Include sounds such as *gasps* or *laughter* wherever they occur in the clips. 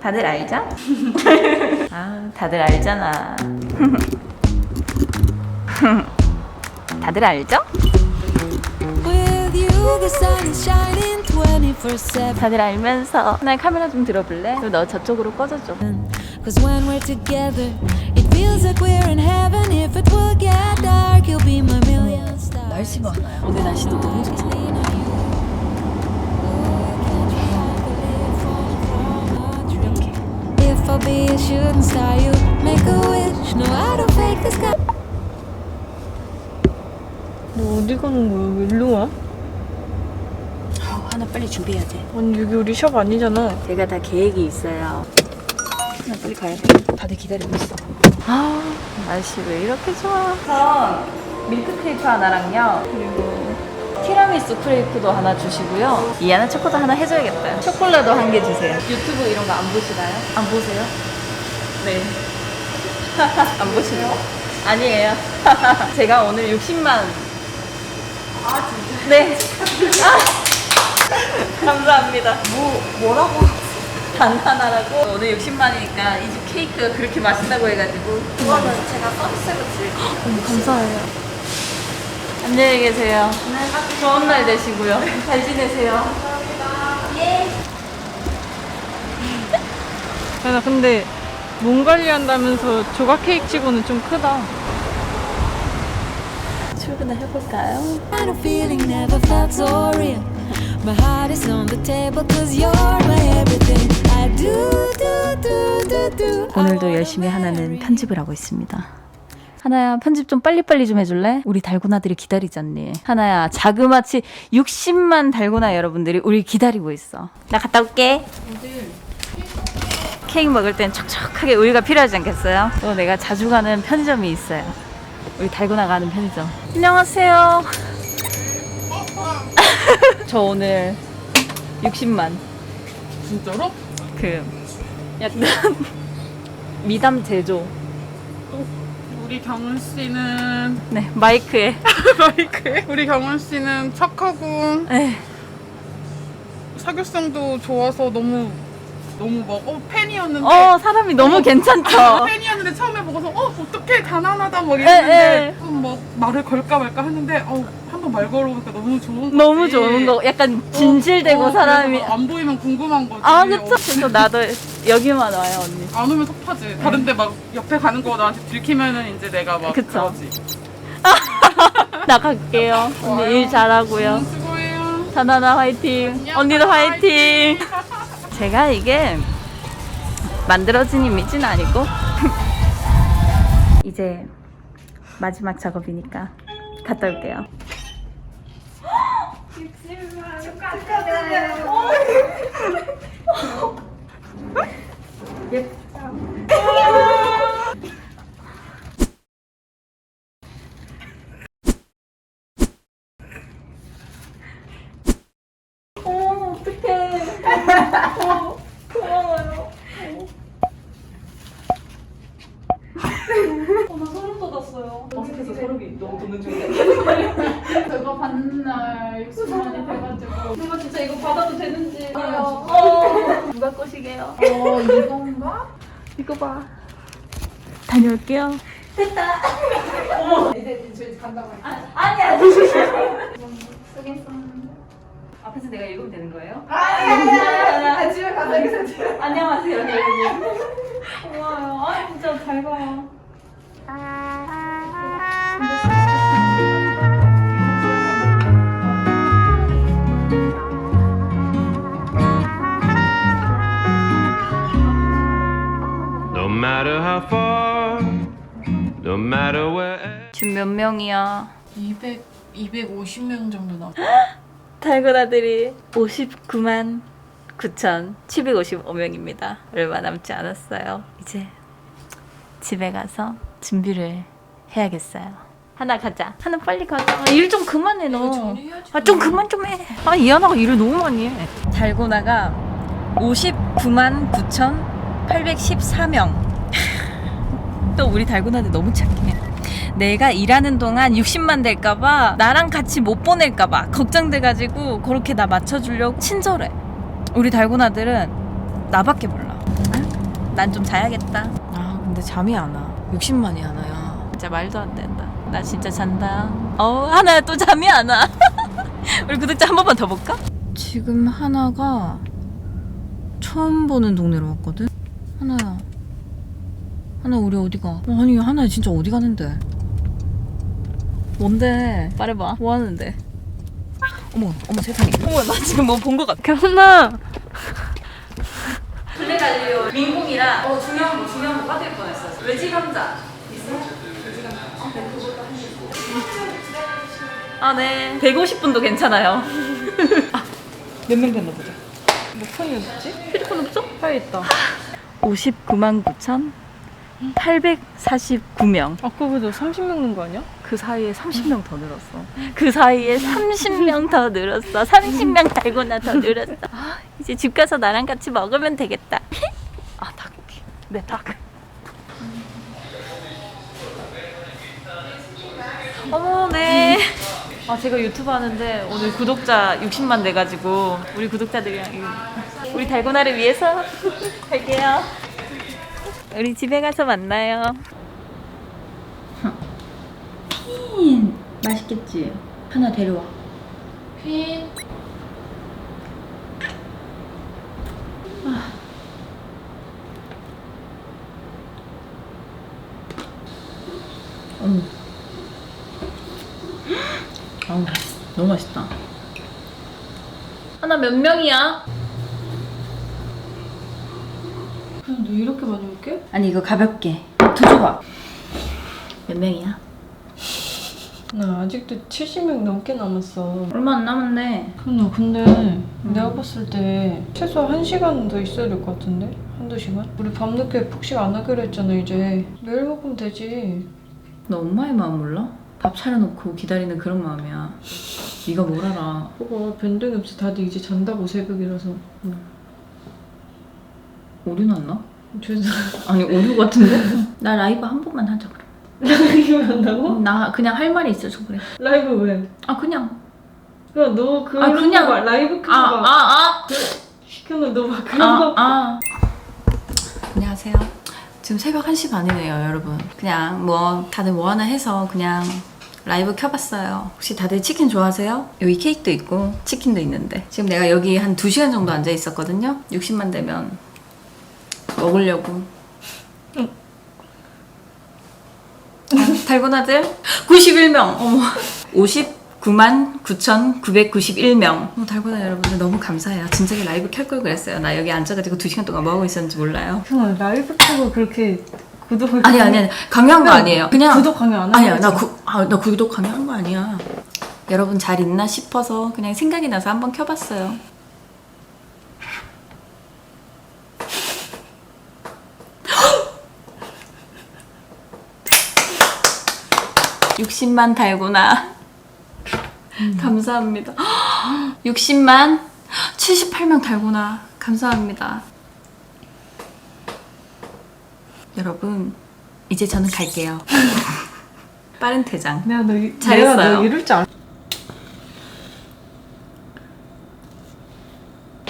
다들 알죠? 아, 다들 알잖아. 다들 알죠? With you, the sun is shining 24 7. 다들 알면서 나 카메라 좀 들어볼래? 그리고 너 저쪽으로 꺼져줘. Cause when we're together, it feels like we're in heaven. If it will get dark, you'll be my million stars. 날씨가. 오늘 날씨도 너무 좋아. A shooting star, you make a wish. No, I don't fake the sky. 너 어디 가는 거야? 왜 일로 와? 하나 빨리 준비해야 돼. 아니 여기 우리 샵 아니잖아. 제가 다 계획이 있어요. 하나 빨리 가야 돼. 다들 기다리고 있어. 아, 날씨 왜 이렇게 좋아? 전 밀크 크레이프 하나랑요. 그리고 티라미수 크레이프도 하나 주시고요. 이하나 초코도 하나 해줘야겠다. 초콜릿도 한 개 주세요. 유튜브 이런 거 안 보시나요? 안 보세요? 네. *laughs* 안 보시나요? 아니에요. *laughs* 제가 오늘 60만. 아, 진짜? 네. *laughs* 감사합니다. 뭐, 뭐라고? 단 하나라고? 오늘 60만이니까 이 집 케이크가 그렇게 맛있다고 해가지고. 그거는 제가 서비스로 드릴게요. 감사해요. 안녕히 계세요. 좋은 날 되시고요. 잘 지내세요. 야, 나 근데 몸 관리한다면서 조각 케이크 치고는 좀 크다. 출근을 해볼까요? kind of feeling never felt so real. My heart is on the table cause you're my everything. I do, do, do, do, do. 오늘도 열심히 하나는 편집을 하고 있습니다. 하나야 편집 좀 빨리빨리 좀 해줄래? 우리 달고나들이 기다리잖니. 하나야 자그마치 60만 달고나 여러분들이 우리 기다리고 있어. 나 갔다 올게. 케이크 먹을 땐 촉촉하게 우유가 필요하지 않겠어요? 또 내가 자주 가는 편의점이 있어요. 우리 달고 나 가는 편의점. 안녕하세요. *laughs* 저 오늘 60만 진짜로? 그 약간 *laughs* 미담 제조. 우리 경은 씨는 네 마이크에. *laughs* 마이크에 우리 경은 씨는 착하고 네. 사교성도 좋아서 너무 너무 막 어, 팬이었는데 어 사람이 너무 어. 괜찮죠. 팬이었는데 처음에 보고서 어 어떻게 가난하다 뭐 에, 이랬는데 에. 좀뭐 말을 걸까 말까 했는데 어 한번 말 걸어보니까 너무 좋은 거지. 너무 좋은 거. 약간 진실되고 어, 어, 사람이. 그래서 안 보이면 궁금한 거지. 아 그쵸. 어, 그래서 나도 여기만 와요 언니. 안 오면 속하지. 다른데 막 옆에 가는 거 나한테 들키면은 이제 내가 막 그쵸. 그러지. *laughs* 나 갈게요. 언니 일 잘하고요. 음, 수고해요. 자나나 화이팅. 언니도 화이팅. 제가 이게 만들어진 이미지는 아니고 *laughs* 이제 마지막 작업이니까 갔다 올게요. 어, *laughs* 어떡해. 어, 고마워요. 어, 나 소름 돋았어요. 마스크에서 소름이 너무 돋는 중이야. 제가 받는 날 60만이 진짜 이거 받아도 되는지 어, *laughs* 누가 꼬시게요? 어 이건가? 이거 봐. 다녀올게요. *laughs* 이제 저희 간다고 할게요 아니, 아니. 쓰겠습니다 앞에서 내가 읽으면 되는 거예요? 아 집에 가자 여기서 집에 안녕하세요, 여러분. *laughs* 고마워요 아 진짜 잘 가요 No 몇 명이야? 200, 250명 정도 나 *gasps* 달고나들이 59만 9,755명입니다. 얼마 남지 않았어요. 이제 집에 가서 준비를 해야겠어요. 하나 가자. 하나 빨리 가자. 일 좀 그만해 너. 정리해야지. 아 좀 그만 좀 해. 아 이 하나가 일을 너무 많이 해. 달고나가 59만 9,814명. *laughs* 또 우리 달고나들 너무 착해. 내가 일하는 동안 60만 될까봐 나랑 같이 못 보낼까봐 걱정돼가지고 그렇게 나 맞춰주려고 친절해. 우리 달고나들은 나밖에 몰라. 난 좀 자야겠다. 아 근데 잠이 안 와. 60만이 하나야. 진짜 말도 안 된다. 나 진짜 잔다. 어 하나야 또 잠이 안 와. *laughs* 우리 구독자 한 번만 더 볼까? 지금 하나가 처음 보는 동네로 왔거든. 하나야. 하나 우리 어디 가? 어, 아니 하나야 진짜 어디 가는데? 뭔데? 말해봐. 뭐 하는데? 어머 어머 세상에. 어머 나 지금 뭐 본 것 같아. 하나 블랙 알리오 민공이랑 어 중요한 거 중요한 거 빠질 뻔했어. 외지 감자 있어? 외지 감자. 어, 네, 그것도 한 개. 아 네. 150분도 괜찮아요. *laughs* 몇명 됐나 보자. 뭐 폰이 없지? 휴대폰 없어? 파에 있다 59만 9천 849명. 아까보다 30명 넣은 거 아니야? 그 사이에 30명 더 늘었어. 그 사이에 30명 더 늘었어. 30명 달고나 더 늘었어. 아, 이제 집 가서 나랑 같이 먹으면 되겠다. 아, 닭. 네, 닭. 어머, 네. 아, 제가 유튜브 하는데 오늘 구독자 60만 돼가지고 우리 구독자들이랑 이- 우리 달고나를 위해서 *laughs* 갈게요. 우리 집에 가서 만나요. 맛있겠지? 하나 데려와. 핀. 아. 음. 아우, 너무 맛있다. 하나 몇 명이야? 그냥 너 이렇게 많이 먹게? 아니 이거 가볍게. 두 조각. 몇 명이야? 나 아직도 70명 넘게 남았어 얼마 안 남았네. 나 근데 내가 봤을 때 최소 1시간 더 있어야 될 것 같은데? 한두 시간? 우리 밤늦게 폭식 안 하기로 했잖아 이제 내일 먹으면 되지 너 엄마의 마음 몰라? 밥 차려놓고 기다리는 그런 마음이야. 네가 뭘 알아? 봐봐 변동이 없이 다들 이제 잔다고 새벽이라서 오류 났나? 죄송 아니 오류 같은데? *laughs* 나 라이브 한 번만 하자 그럼. 라이브 한다고? 나 그냥 할 말이 있어서 그래. 라이브 왜? 아 그냥. 그냥 너 그런 아, 그냥- 거 봐. 라이브 켜서 아봐 아, 아. 시켜놓은 너막 그런 아, 거 아. 안녕하세요. 지금 새벽 1시 반이네요, 여러분. 그냥 뭐 다들 뭐 하나 해서 그냥 라이브 켜봤어요. 혹시 다들 치킨 좋아하세요? 여기 케이크도 있고 치킨도 있는데 지금 내가 여기 한 2시간 정도 앉아 있었거든요. 60만 되면 먹으려고. 어, 달고나들 91명. 어머. 59만 9,991명. 어, 달고나 여러분들 너무 감사해요. 진작에 라이브 켤 걸 그랬어요. 나 여기 앉아가지고 2시간 동안 뭐 하고 있었는지 몰라요. 형 라이브 켜고 그렇게 구독을 아니 아니 아니 강요한 거 아니에요. 그냥 구독 강요 안 아니야 하는 나, 거지? 구, 아, 나 구독 강요한 거 아니야. 여러분 잘 있나 싶어서 그냥 생각이 나서 한번 켜봤어요. (60만) 달고나. 감사합니다. (60만) (78명) 달고나. 감사합니다. 여러분 이제 저는 갈게요. *laughs* 빠른 퇴장. 내가 너, 이- 잘했어요. 내가 너 이럴 줄 알...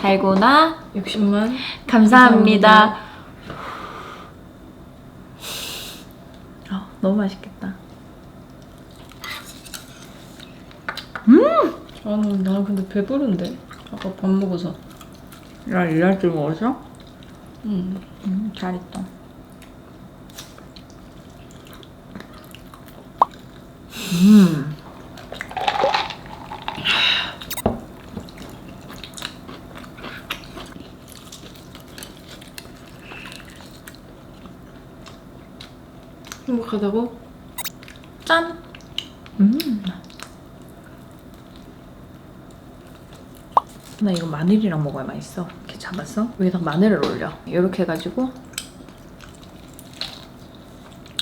달고나? 60만? 감사합니다. 어, 너무 맛있겠다. 아나 나 근데 배부른데 아까 밥 먹어서 야, 일할 줄 먹었어? 응 음, 잘했다. 음. 행복하다고? 짠. 나 이거 마늘이랑 먹어야 맛있어. 이렇게 잡았어? 여기다 마늘을 올려. 이렇게 해가지고.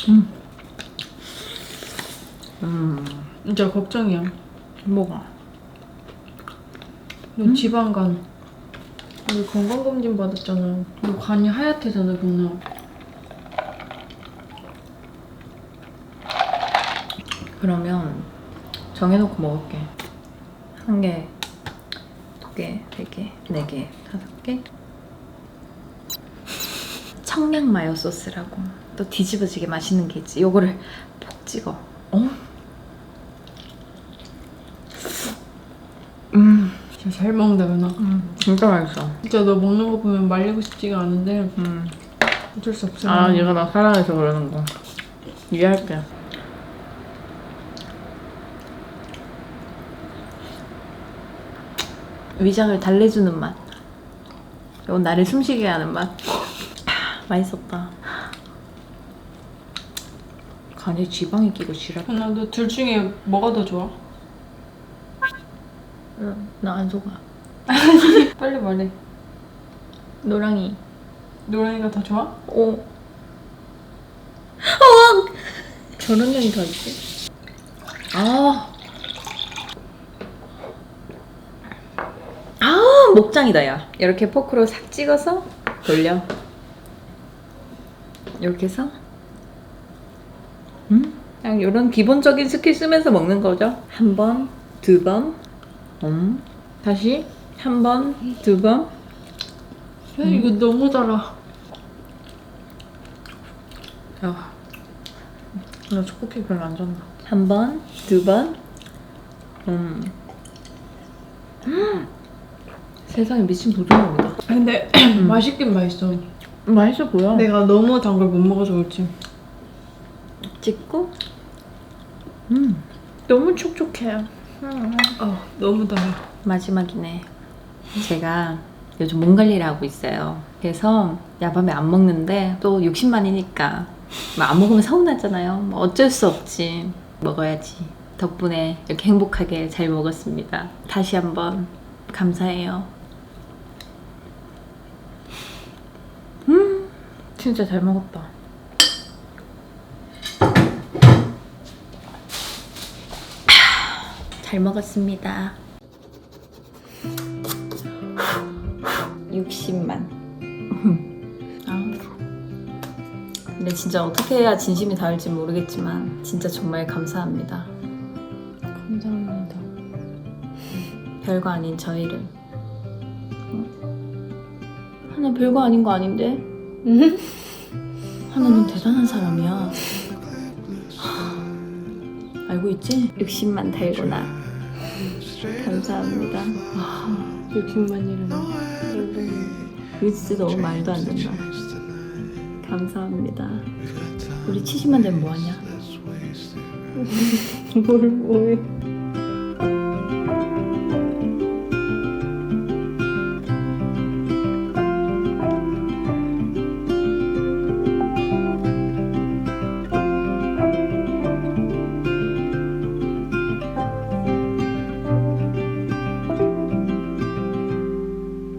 음. 음. 진짜 걱정이야 뭐가? 너 지방간 우리 건강검진 받았잖아 너 간이 하얗대잖아 그날 그러면 정해놓고 먹을게. 한 개, 두 개, 세 개, 네 개, 다섯 개. 청양 마요 소스라고 또 뒤집어지게 맛있는 게 있지. 요거를 푹 찍어. 어? 음, 진짜 잘 먹는다 연아. 음, 진짜 맛있어. 진짜 너 먹는 거 보면 말리고 싶지가 않은데 음. 어쩔 수 없어. 아, 얘가 나 사랑해서 그러는 거. 이해할게. 위장을 달래주는 맛. 이건 나를 숨쉬게 하는 맛. 아, 맛있었다. 간에 지방이 끼고 지랄. 너둘 중에 뭐가 더 좋아? 나안 속아. *laughs* 빨리 말해. 노랑이. 노랑이가 더 좋아? 오. 어. 저런 년이 더 있지? 아. 아, 목장이다, 야. 이렇게 포크로 싹 찍어서 돌려. 이렇게 해서. 음? 그냥 이런 기본적인 스킬 쓰면서 먹는 거죠. 한 번, 두 번, 음. 다시 한 번, 두 번. 야, 이거 너무 달아. 야, 나 초코케이크 별로 안 좋아한다. 한 번, 두 번, 음. 세상에 미친 도전입니다. 근데 *clears throat* 맛있긴 맛있어. 맛있어 보여. 내가 너무 단 걸 못 먹어서 그렇지. 찍고, 음, 너무 촉촉해요. 아 너무 달아. 마지막이네. 제가 요즘 몸 관리를 하고 있어요. 그래서 야밤에 안 먹는데 또 60만이니까 뭐안 먹으면 서운하잖아요. 뭐 어쩔 수 없지. 먹어야지. 덕분에 이렇게 행복하게 잘 먹었습니다. 다시 한번 감사해요. 진짜 잘 먹었다. 잘 먹었습니다. 60만. 아. 근데 진짜 어떻게 해야 진심이 닿을지 모르겠지만 진짜 정말 감사합니다. 감사합니다. 별거 아닌 저희를. 어? 하나 별거 아닌 거 아닌데? 하나는 대단한 사람이야. 알고 있지? 60만 달고나. 감사합니다. 60만이라니. 이거 진짜 너무 말도 안 된다. 감사합니다. 우리 70만 되면 뭐하냐? *laughs* 뭘 뭐해?